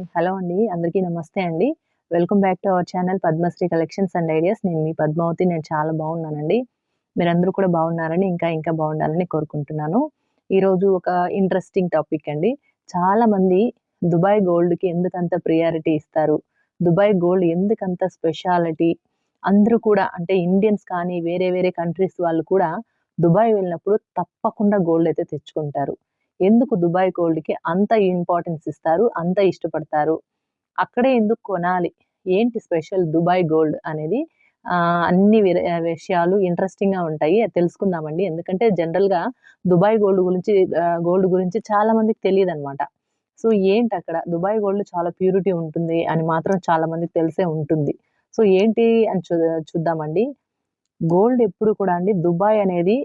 Hi hello అండి. అందరికీ నమస్తే అండి. Welcome back to our channel Padmasri collections and ideas. నేను మీ పద్మావతి. నేను చాలా బాగున్నానండి. మీరందరూ కూడా బాగున్నారని ఇంకా ఇంకా బాగుండాలని కోరుకుంటున్నాను. ఈరోజు ఒక ఇంట్రెస్టింగ్ టాపిక్ అండి. చాలా మంది దుబాయ్ గోల్డ్కి ఎందుకంత ప్రియారిటీ ఇస్తారు? దుబాయ్ గోల్డ్ ఎందుకంత స్పెషాలిటీ అందరూ కూడా అంటే ఇండియన్స్ కానీ వేరే వేరే కంట్రీస్ వాళ్ళు కూడా దుబాయ్ వెళ్ళినప్పుడు తప్పకుండా గోల్డ్ అయితే తెచ్చుకుంటారు. ఎందుకు దుబాయ్ గోల్డ్‌కి అంత ఇంపార్టెన్స్ ఇస్తారు? అంత ఇష్టపడతారు? అక్కడే ఎందుకు కొనాలి? ఏంటి స్పెషల్ దుబాయ్ గోల్డ్ అనేది అన్ని విషయాలు ఇంట్రెస్టింగ్‌గా ఉంటాయి. తెలుసుకుందామండి. ఎందుకంటే జనరల్‌గా దుబాయ్ గోల్డ్ గురించి గోల్డ్ గురించి చాలా మందికి అనమాట సో, ఏంటి అక్కడ దుబాయ్ గోల్డ్ చాలా ప్యూరిటీ ఉంటుంది అని మాత్రం చాలా మందికి తెలిసే ఉంటుంది. సో, ఏంటి అని చూ చూద్దామండి. గోల్డ్ ఎప్పుడు కూడా అండి దుబాయ్ అనేది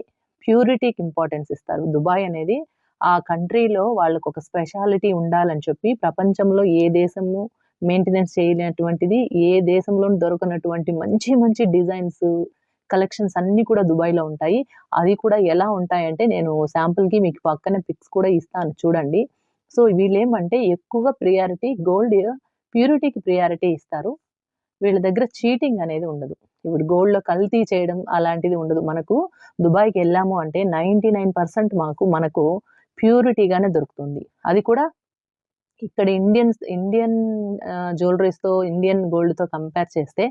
ప్యూరిటీకి ఇంపార్టెన్స్ ఇస్తారు. దుబాయ్ అనేది ఆ కంట్రీలో వాళ్ళకు ఒక స్పెషాలిటీ ఉండాలని చెప్పి ప్రపంచంలో ఏ దేశము మెయింటెనెన్స్ చేయలేనటువంటిది, ఏ దేశంలో దొరకనటువంటి మంచి మంచి డిజైన్స్, కలెక్షన్స్ అన్నీ కూడా దుబాయ్‌లో ఉంటాయి. అది కూడా ఎలా ఉంటాయంటే నేను శాంపుల్‌కి మీకు పక్కన పిక్స్ కూడా ఇస్తాను చూడండి. సో, వీళ్ళేమంటే ఎక్కువ ప్రియారిటీ గోల్డ్ ప్యూరిటీకి ప్రియారిటీ ఇస్తారు. వీళ్ళ దగ్గర చీటింగ్ అనేది ఉండదు. ఇప్పుడు గోల్డ్‌లో కల్తీ చేయడం అలాంటిది ఉండదు. మనకు దుబాయ్కి వెళ్ళాము అంటే 99% మాకు మనకు ప్యూరిటీగానే దొరుకుతుంది. అది కూడా ఇక్కడ ఇండియన్స్ ఇండియన్ జ్యువెలరీస్తో ఇండియన్ గోల్డ్‌తో కంపేర్ చేస్తే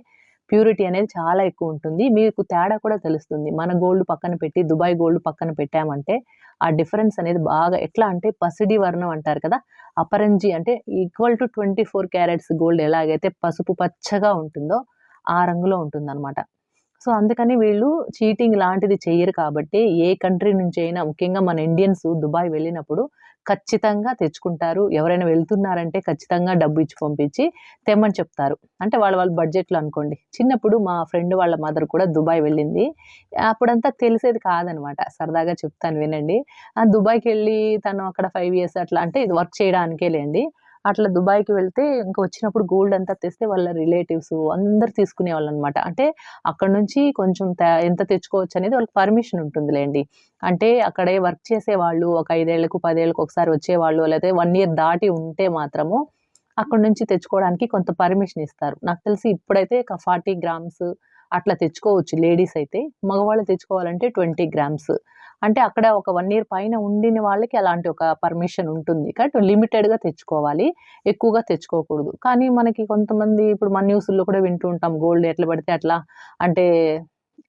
ప్యూరిటీ అనేది చాలా ఎక్కువ ఉంటుంది మీకు తేడా కూడా తెలుస్తుంది. మన గోల్డ్ పక్కన పెట్టి దుబాయ్ గోల్డ్ పక్కన పెట్టామంటే ఆ డిఫరెన్స్ అనేది బాగా ఎట్లా అంటే పసిడి వర్ణం అంటారు కదా! అపరంజి అంటే ఈక్వల్ టు 24 క్యారెట్స్ గోల్డ్ ఎలాగైతే పసుపు పచ్చగా ఉంటుందో ఆ రంగులో ఉంటుందనమాట. సో, అందుకని వీళ్ళు చీటింగ్ లాంటిది చెయ్యరు కాబట్టి ఏ కంట్రీ నుంచైనా ముఖ్యంగా మన ఇండియన్స్ దుబాయ్ వెళ్ళినప్పుడు ఖచ్చితంగా తెచ్చుకుంటారు. ఎవరైనా వెళ్తున్నారంటే ఖచ్చితంగా డబ్బు ఇచ్చి పంపించి తెమ్మని చెప్తారు. అంటే వాళ్ళ వాళ్ళ బడ్జెట్‌లో అనుకోండి. చిన్నప్పుడు మా ఫ్రెండ్ వాళ్ళ మదర్ కూడా దుబాయ్ వెళ్ళింది. అప్పుడంతా తెలిసేది కాదనమాట. సరదాగా చెప్తాను వినండి. దుబాయ్కి వెళ్ళి తను అక్కడ ఫైవ్ ఇయర్స్ అట్లా అంటే ఇది వర్క్ చేయడానికే లేండి అట్లా దుబాయ్‌కి వెళ్తే ఇంకా వచ్చినప్పుడు గోల్డ్ అంతా తెస్తే వాళ్ళ రిలేటివ్స్ అందరు తీసుకునేవాళ్ళు అనమాట అంటే అక్కడి నుంచి కొంచెం త ఎంత తెచ్చుకోవచ్చనేది వాళ్ళకి పర్మిషన్ ఉంటుందిలేండి అంటే అక్కడే వర్క్ చేసే వాళ్ళు ఒక ఐదేళ్ళకు పదేళ్ళకు ఒకసారి వచ్చేవాళ్ళు లేకపోతే వన్ ఇయర్ దాటి ఉంటే మాత్రము అక్కడి నుంచి తెచ్చుకోవడానికి కొంత పర్మిషన్ ఇస్తారు. నాకు తెలిసి ఇప్పుడైతే ఒక 40 గ్రామ్స్ అట్లా తెచ్చుకోవచ్చు లేడీస్ అయితే. మగవాళ్ళు తెచ్చుకోవాలంటే 20 గ్రామ్స్. అంటే అక్కడ ఒక వన్ ఇయర్ పైన ఉండిన వాళ్ళకి అలాంటి ఒక పర్మిషన్ ఉంటుంది. కాబట్టి లిమిటెడ్‌గా తెచ్చుకోవాలి. ఎక్కువగా తెచ్చుకోకూడదు. కానీ మనకి కొంతమంది ఇప్పుడు మన న్యూస్లో కూడా వింటూ ఉంటాం. గోల్డ్ ఎట్లా పడితే అట్లా అంటే,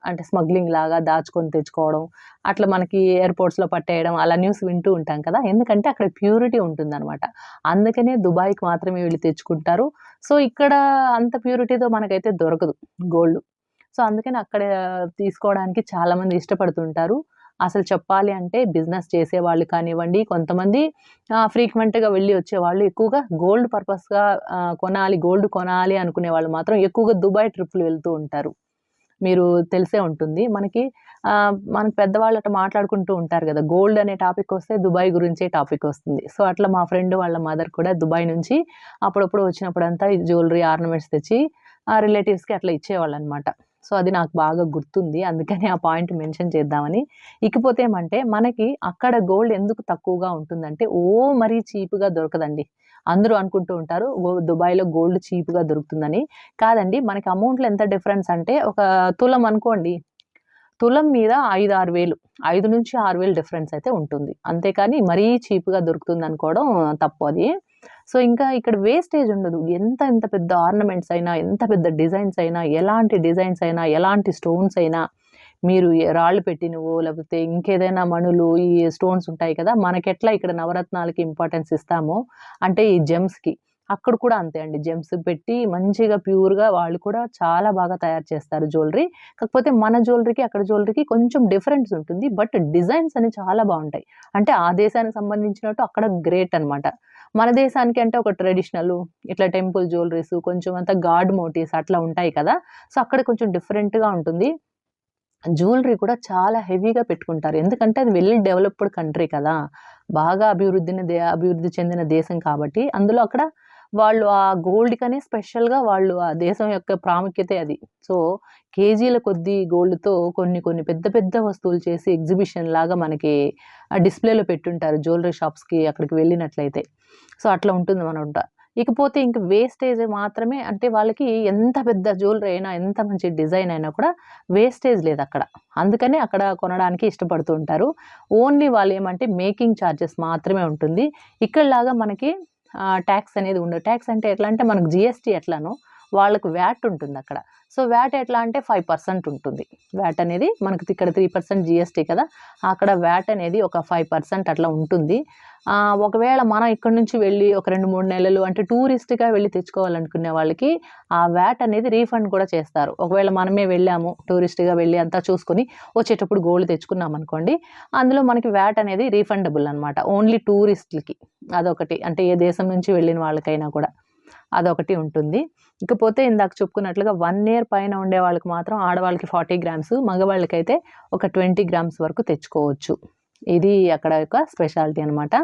అంటే స్మగ్లింగ్ లాగా దాచుకొని తెచ్చుకోవడం. అట్లా మనకి ఎయిర్‌పోర్ట్స్‌లో పట్టేయడం అలా న్యూస్ వింటూ ఉంటాం కదా! ఎందుకంటే అక్కడ ప్యూరిటీ ఉంటుందన్నమాట అందుకనే దుబాయ్‌కి మాత్రమే వీళ్ళు తెచ్చుకుంటారు. సో, ఇక్కడ అంత ప్యూరిటీతో మనకైతే దొరకదు గోల్డ్. సో, అందుకని అక్కడ తీసుకోవడానికి చాలామంది ఇష్టపడుతుంటారు. అసలు చెప్పాలి అంటే బిజినెస్ చేసేవాళ్ళు కానివ్వండి, కొంతమంది ఫ్రీక్వెంట్‌గా వెళ్ళి వచ్చేవాళ్ళు ఎక్కువగా గోల్డ్ పర్పస్‌గా కొనాలి, గోల్డ్ కొనాలి అనుకునే వాళ్ళు మాత్రం ఎక్కువగా దుబాయ్ ట్రిప్‌లు వెళ్తూ ఉంటారు. మీరు తెలిసే ఉంటుంది. మనకి ఆహ్, మన పెద్దవాళ్ళు అట్లా మాట్లాడుకుంటూ ఉంటారు కదా గోల్డ్ అనే టాపిక్ వస్తే దుబాయ్ గురించే టాపిక్ వస్తుంది. సో, అట్లా మా ఫ్రెండ్ వాళ్ళ మదర్ కూడా దుబాయ్ నుంచి అప్పుడప్పుడు వచ్చినప్పుడంతా జ్యువెలరీ ఆర్నమెంట్స్ తెచ్చి ఆ రిలేటివ్స్‌కి అట్లా ఇచ్చేవాళ్ళనమాట. సో, అది నాకు బాగా గుర్తుంది. అందుకని ఆ పాయింట్ మెన్షన్ చేద్దామని. ఇకపోతే ఏమంటే మనకి అక్కడ గోల్డ్ ఎందుకు తక్కువగా ఉంటుందంటే ఓ మరీ చీప్‌గా దొరకదండి. అందరూ అనుకుంటూ ఉంటారు గో దుబాయ్‌లో గోల్డ్ చీప్‌గా దొరుకుతుందని. కాదండి మనకి అమౌంట్‌లో ఎంత డిఫరెన్స్ అంటే ఒక తులం అనుకోండి. తులం మీద 5, 6 వేలు 5-6,000 డిఫరెన్స్ అయితే ఉంటుంది. అంతేకాని మరీ చీప్‌గా దొరుకుతుందనుకోవడం తప్పు అది. సో, ఇంకా ఇక్కడ వేస్టేజ్ ఉండదు. ఎంత ఎంత పెద్ద ఆర్నమెంట్స్ అయినా, ఎంత పెద్ద డిజైన్స్ అయినా, ఎలాంటి డిజైన్స్ అయినా, ఎలాంటి స్టోన్స్ అయినా మీరు రాళ్ళు పెట్టినవో లేకపోతే ఇంకేదైనా మణులు ఈ స్టోన్స్ ఉంటాయి కదా! మనకెట్లా ఇక్కడ నవరత్నాలకి ఇంపార్టెన్స్ ఇస్తామో అంటే ఈ జెమ్స్‌కి అక్కడ కూడా అంతే అండి. జెమ్స్ పెట్టి మంచిగా ప్యూర్‌గా వాళ్ళు కూడా చాలా బాగా తయారు చేస్తారు జ్యువెలరీ కాకపోతే మన జ్యువెలరీకి అక్కడ జ్యువెలరీకి కొంచెం డిఫరెన్స్ ఉంటుంది. బట్ డిజైన్స్ అనేవి చాలా బాగుంటాయి అంటే ఆ దేశానికి సంబంధించినట్టు అక్కడ గ్రేట్ అనమాట. మన దేశానికి అంటే ఒక ట్రెడిషనల్ ఇట్లా టెంపుల్ జ్యువెలరీస్ కొంచెం అంత గాడ్ మోటివ్స్ అట్లా ఉంటాయి కదా! సో, అక్కడ కొంచెం డిఫరెంట్‌గా ఉంటుంది. జ్యువెలరీ కూడా చాలా హెవీగా పెట్టుకుంటారు. ఎందుకంటే అది వెల్ డెవలప్డ్ కంట్రీ కదా! బాగా అభివృద్ధిని దే అభివృద్ధి చెందిన దేశం కాబట్టి అందులో అక్కడ వాళ్ళు ఆ గోల్డ్ కనే స్పెషల్‌గా వాళ్ళు ఆ దేశం యొక్క ప్రాముఖ్యత అది. సో, కేజీల కొద్దీ గోల్డ్‌తో కొన్ని కొన్ని పెద్ద పెద్ద వస్తువులు చేసి ఎగ్జిబిషన్ లాగా మనకి డిస్‌ప్లేలో పెట్టుంటారు జ్యువెలరీ షాప్స్‌కి అక్కడికి వెళ్ళినట్లయితే. సో, అట్లా ఉంటుంది ఉంటుందనమాట. ఇకపోతే ఇంక వేస్టేజ్ మాత్రమే అంటే వాళ్ళకి ఎంత పెద్ద జ్యువెలరీ అయినా ఎంత మంచి డిజైన్ అయినా కూడా వేస్టేజ్ లేదు అక్కడ అందుకనే అక్కడ కొనడానికి ఇష్టపడుతూ ఉంటారు ఓన్లీ వాళ్ళు ఏమంటే మేకింగ్ ఛార్జెస్ మాత్రమే ఉంటుంది ఇక్కడలాగా మనకి ట్యాక్స్ అనేది ఉండదు. ట్యాక్స్ అంటే ఎట్లా అంటే మనకు జిఎస్టీ ఎట్లానో వాళ్ళకు వ్యాట్ ఉంటుంది అక్కడ. సో వ్యాట్ ఎట్లా అంటే ఫైవ్ పర్సెంట్ ఉంటుంది. వ్యాట్ అనేది మనకి ఇక్కడ త్రీ పర్సెంట్ జిఎస్టీ కదా అక్కడ వ్యాట్ అనేది ఒక ఫైవ్ పర్సెంట్ అట్లా ఉంటుంది. ఒకవేళ మనం ఇక్కడ నుంచి వెళ్ళి ఒక రెండు మూడు నెలలు అంటే టూరిస్ట్గా వెళ్ళి తెచ్చుకోవాలనుకునే వాళ్ళకి ఆ వ్యాట్ అనేది రీఫండ్ కూడా చేస్తారు. ఒకవేళ మనమే వెళ్ళాము టూరిస్ట్గా వెళ్ళి అంతా చూసుకొని వచ్చేటప్పుడు గోల్డ్ తెచ్చుకున్నాం అనుకోండి అందులో మనకి వ్యాట్ అనేది రీఫండబుల్ అనమాట ఓన్లీ టూరిస్ట్లకి అదొకటి. అంటే ఏ దేశం నుంచి వెళ్ళిన వాళ్ళకైనా కూడా. అదొకటి ఉంటుంది. ఇకపోతే ఇందాక చెప్పుకున్నట్లుగా వన్ ఇయర్ పైన ఉండే వాళ్ళకి మాత్రం ఆడవాళ్ళకి ఫార్టీ గ్రామ్స్ మగవాళ్ళకైతే ఒక ట్వంటీ గ్రామ్స్ వరకు తెచ్చుకోవచ్చు. ఇది అక్కడ యొక్క స్పెషాలిటీ అనమాట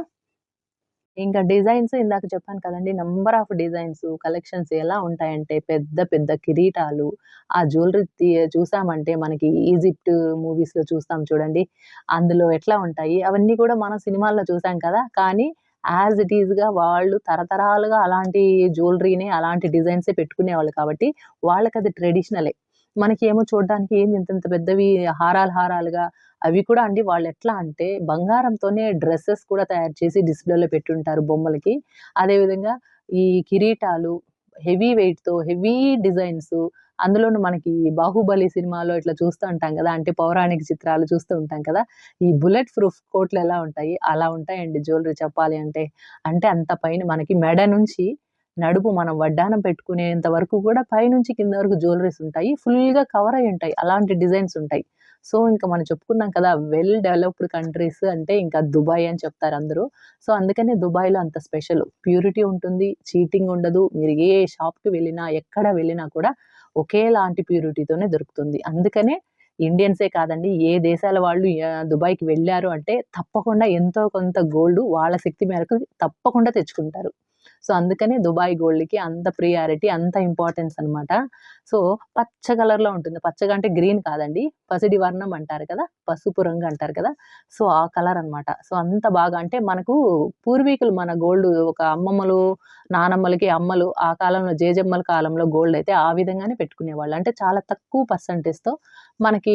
ఇంకా డిజైన్స్ ఇందాక చెప్పాను కదండి నెంబర్ ఆఫ్ డిజైన్స్ కలెక్షన్స్ ఎలా ఉంటాయంటే పెద్ద పెద్ద కిరీటాలు ఆ జ్యువెలరీ చూసామంటే మనకి ఈజిప్ట్ మూవీస్లో చూస్తాం చూడండి అందులో ఎట్లా ఉంటాయి అవన్నీ కూడా మనం సినిమాల్లో చూసాం కదా కానీ యాజ్ ఇట్ ఈస్గా వాళ్ళు తరతరాలుగా అలాంటి జ్యువెలరీని అలాంటి డిజైన్సే పెట్టుకునేవాళ్ళు కాబట్టి వాళ్ళకి అది ట్రెడిషనలే మనకి ఏమో చూడడానికి ఏంది ఇంత ఇంత పెద్దవి హారాలు హారాలుగా అవి కూడా అండి వాళ్ళు ఎట్లా అంటే బంగారంతోనే డ్రెస్సెస్ కూడా తయారు చేసి డిస్ప్లేలో పెట్టుంటారు బొమ్మలకి. అదేవిధంగా ఈ కిరీటాలు హెవీ వెయిట్‌తో హెవీ డిజైన్స్ అందులోనూ మనకి 'బాహుబలి' సినిమాలో ఇట్లా చూస్తూ ఉంటాం కదా! అంటే పౌరాణిక చిత్రాలు చూస్తూ ఉంటాం కదా! ఈ బుల్లెట్ ప్రూఫ్ కోట్లు ఎలా ఉంటాయి, అలా ఉంటాయండి జ్యువెలరీ చెప్పాలి అంటే. అంటే అంత పైన మనకి మెడ నుంచి నడుపు మనం వడ్డానం పెట్టుకునేంత వరకు కూడా పైనుంచి కింద వరకు జ్యువెలరీస్ ఉంటాయి. ఫుల్‌గా కవర్ అయ్యి ఉంటాయి. అలాంటి డిజైన్స్ ఉంటాయి. సో, ఇంక మనం చెప్పుకున్నాం కదా! వెల్ డెవలప్డ్ కంట్రీస్ అంటే ఇంకా దుబాయ్ అని చెప్తారు అందరూ. సో, అందుకనే దుబాయ్‌లో అంత స్పెషల్. ప్యూరిటీ ఉంటుంది. చీటింగ్ ఉండదు. మీరు ఏ షాప్‌కి వెళ్ళినా, ఎక్కడ వెళ్ళినా కూడా ఒకేలాంటి ప్యూరిటీతోనే దొరుకుతుంది. అందుకనే ఇండియన్సే కాదండి ఏ దేశాల వాళ్ళు దుబాయ్‌కి వెళ్ళారు అంటే తప్పకుండా ఎంతో కొంత గోల్డ్ వాళ్ళ శక్తి మేరకు తప్పకుండా తెచ్చుకుంటారు. సో, అందుకనే దుబాయ్ గోల్డ్‌కి అంత ప్రియారిటీ, అంత ఇంపార్టెన్స్ అనమాట. సో, పచ్చ కలర్‌లో ఉంటుంది. పచ్చగా అంటే గ్రీన్ కాదండి. పసిడి వర్ణం అంటారు కదా! పసుపు రంగు అంటారు కదా! సో, ఆ కలర్ అనమాట. సో, అంత బాగా అంటే మనకు పూర్వీకులు మన గోల్డ్ ఒక అమ్మమ్మలు, నానమ్మలకి, అమ్మలు ఆ కాలంలో జేజమ్మల కాలంలో గోల్డ్ అయితే ఆ విధంగానే పెట్టుకునేవాళ్ళు. అంటే చాలా తక్కువ పర్సంటేజ్తో మనకి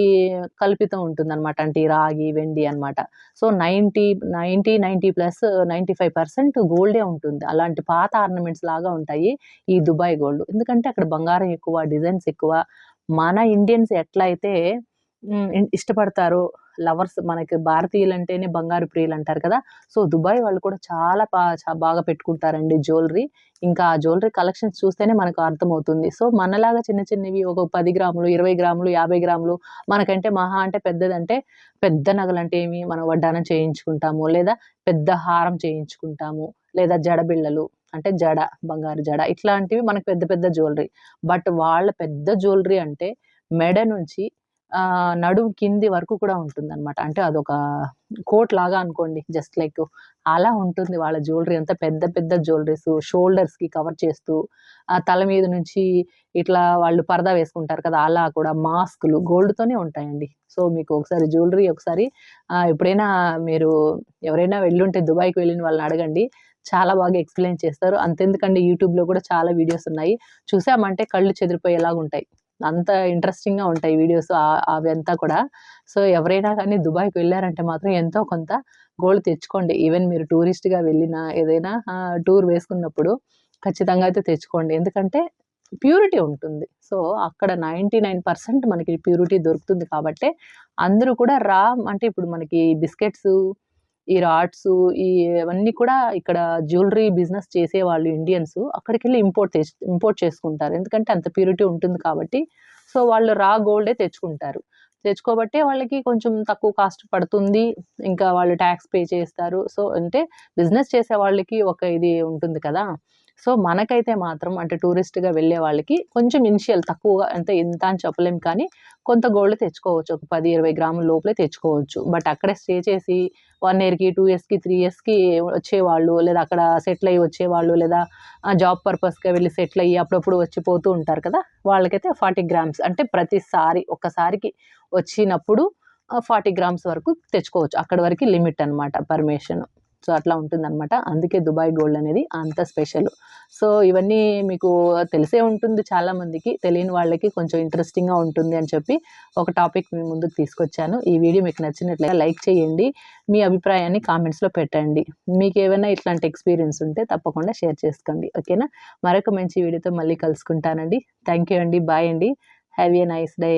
కల్పితం ఉంటుందనమాట. అంటే రాగి, వెండి అనమాట. సో, 90, 90, 90 ప్లస్ 95% గోల్డే ఉంటుంది. అలాంటి పాత ఆర్నమెంట్స్ లాగా ఉంటాయి ఈ దుబాయ్ గోల్డ్. ఎందుకంటే అక్కడ బంగారం ఎక్కువ, డిజైన్స్ ఎక్కువ. మన ఇండియన్స్ ఎట్లయితే ఇష్టపడతారో లవర్స్ మనకి భారతీయులు అంటేనే బంగారు ప్రియులు అంటారు కదా! సో, దుబాయ్ వాళ్ళు కూడా చాలా బాగా బాగా పెట్టుకుంటారండి జ్యువెలరీ. ఇంకా ఆ జ్యువెలరీ కలెక్షన్స్ చూస్తేనే మనకు అర్థమవుతుంది. సో, మనలాగా చిన్న చిన్నవి ఒక పది గ్రాములు, 20 గ్రాములు, 50 గ్రాములు మనకంటే మహా అంటే పెద్దదంటే పెద్ద నగలంటే ఏమి మనం వడ్డానం చేయించుకుంటాము. లేదా పెద్ద హారం చేయించుకుంటాము. లేదా జడబిళ్ళలు అంటే జడ, బంగారు జడ ఇట్లాంటివి మనకు పెద్ద పెద్ద జ్యువెలరీ. బట్ వాళ్ళ పెద్ద జ్యువెలరీ అంటే మెడ నుంచి నడుము కింది వరకు కూడా ఉంటుందనమాట. అంటే అదొక కోట్ లాగా అనుకోండి. జస్ట్ లైక్ అలా ఉంటుంది వాళ్ళ జ్యువెలరీ అంతా పెద్ద పెద్ద జ్యువెలరీస్ షోల్డర్స్‌కి కవర్ చేస్తూ, ఆ తల మీద నుంచి ఇట్లా వాళ్ళు పరదా వేసుకుంటారు కదా! అలా కూడా మాస్కులు గోల్డ్‌తోనే ఉంటాయండి. సో, మీకు ఒకసారి జ్యువెలరీ ఒకసారి ఎప్పుడైనా మీరు ఎవరైనా వెళ్ళుంటే దుబాయ్‌కి వెళ్ళిన వాళ్ళని అడగండి. చాలా బాగా ఎక్స్‌ప్లెయిన్ చేస్తారు. అంతెందుకండి యూట్యూబ్‌లో కూడా చాలా వీడియోస్ ఉన్నాయి. చూసామంటే కళ్ళు చెదిరిపోయేలాగా ఉంటాయి అంత ఇంట్రెస్టింగ్‌గా ఉంటాయి వీడియోస్ అవంతా కూడా. సో, ఎవరైనా కానీ దుబాయ్‌కి వెళ్ళారంటే మాత్రం ఎంతో కొంత గోల్డ్ తెచ్చుకోండి. ఈవెన్ మీరు టూరిస్ట్‌గా వెళ్ళినా ఏదైనా టూర్ వేసుకున్నప్పుడు ఖచ్చితంగా అయితే తెచ్చుకోండి. ఎందుకంటే ప్యూరిటీ ఉంటుంది. సో, అక్కడ 99% మనకి ప్యూరిటీ దొరుకుతుంది కాబట్టి అందరూ కూడా రా అంటే ఇప్పుడు మనకి బిస్కెట్స్ ఈ రాడ్సు ఈ ఇవన్నీ కూడా ఇక్కడ జ్యువెలరీ బిజినెస్ చేసేవాళ్ళు ఇండియన్స్ అక్కడికెళ్ళి ఇంపోర్ట్ ఇంపోర్ట్ చేసుకుంటారు. ఎందుకంటే అంత ప్యూరిటీ ఉంటుంది కాబట్టి. సో, వాళ్ళు రా గోల్డే తెచ్చుకుంటారు. తెచ్చుకోబట్టే వాళ్ళకి కొంచెం తక్కువ కాస్ట్ పడుతుంది. ఇంకా వాళ్ళు ట్యాక్స్ పే చేస్తారు. సో, అంటే బిజినెస్ చేసే వాళ్ళకి ఒక ఇది ఉంటుంది కదా! సో, మనకైతే మాత్రం అంటే టూరిస్ట్‌గా వెళ్ళే వాళ్ళకి కొంచెం ఇనిషియల్ తక్కువగా అంటే ఇంత అని చెప్పలేం కానీ కొంత గోల్డ్ తెచ్చుకోవచ్చు. ఒక పది ఇరవై గ్రాముల లోపలే తెచ్చుకోవచ్చు. బట్ అక్కడే స్టే చేసి వన్ ఇయర్‌కి, టూ ఇయర్స్‌కి, త్రీ ఇయర్స్‌కి వచ్చేవాళ్ళు లేదా అక్కడ సెటిల్ అయ్యి వచ్చేవాళ్ళు లేదా జాబ్ పర్పస్‌గా వెళ్ళి సెటిల్ అయ్యి అప్పుడప్పుడు వచ్చి పోతూ ఉంటారు కదా! వాళ్ళకైతే 40 గ్రామ్స్ అంటే ప్రతిసారి ఒక్కసారికి వచ్చినప్పుడు ఫార్టీ గ్రామ్స్ వరకు తెచ్చుకోవచ్చు. అక్కడి వరకు లిమిట్ అనమాట పర్మిషన్. సో అట్లా ఉంటుందన్నమాట. అందుకే దుబాయ్ గోల్డ్ అనేది అంత స్పెషల్. సో ఇవన్నీ మీకు తెలిసే ఉంటుంది చాలామందికి తెలియని వాళ్ళకి కొంచెం ఇంట్రెస్టింగ్గా ఉంటుంది అని చెప్పి ఒక టాపిక్ మీ ముందుకు తీసుకొచ్చాను. ఈ వీడియో మీకు నచ్చినట్లయితే లైక్ చేయండి మీ అభిప్రాయాన్ని కామెంట్స్లో పెట్టండి. మీకు ఏమైనా ఇట్లాంటి ఎక్స్పీరియన్స్ ఉంటే తప్పకుండా షేర్ చేసుకోండి. ఓకేనా? మరొక మంచి వీడియోతో మళ్ళీ కలుసుకుంటానండి. థ్యాంక్ యూ అండి. బాయ్ అండి. Have a nice day